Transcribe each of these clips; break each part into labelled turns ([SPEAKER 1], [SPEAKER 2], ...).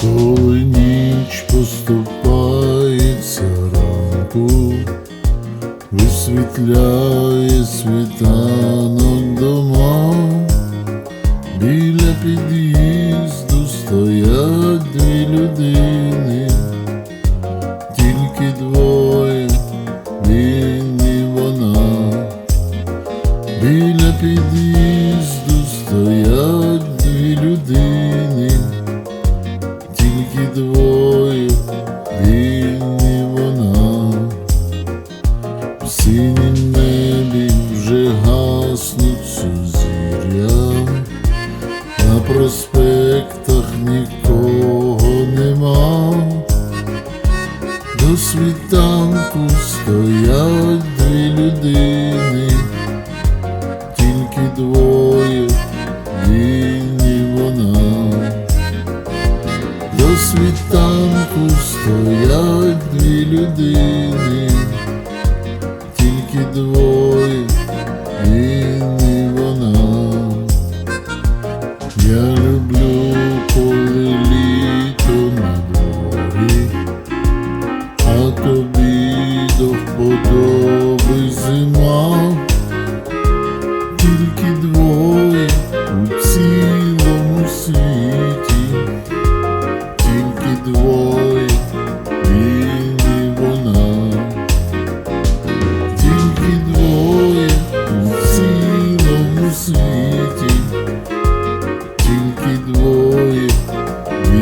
[SPEAKER 1] Коли ніч поступається ранку, висвітляє світанок дома, біля під'їзду стоять дві людини, проспектах нікого нема, до світанку стоять дві людини, тільки двоє, він і вона. До світанку стоять дві людини,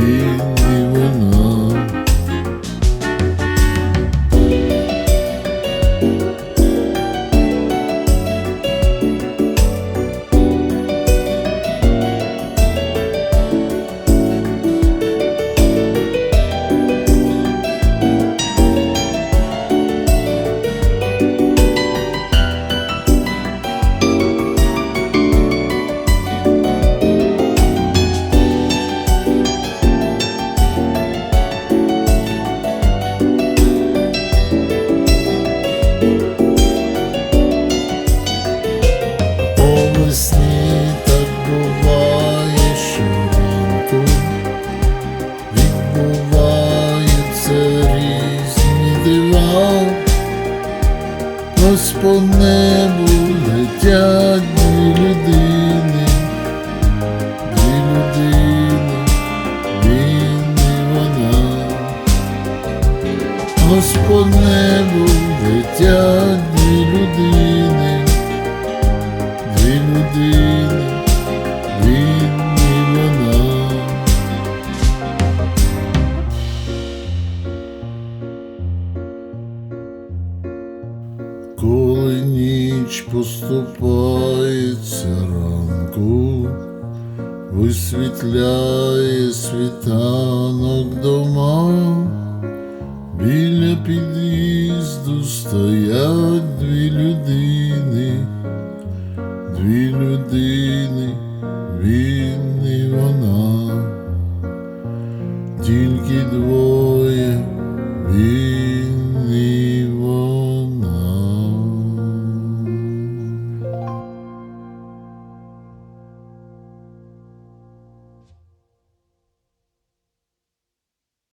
[SPEAKER 1] він по небу летять дві людини, дві людини, він і вона, по небу летять дві людини. коли ніч поступається ранку, висвітляє світанок дома, біля під'їзду стоять дві людини, дві людини, він і вона, тільки двоє.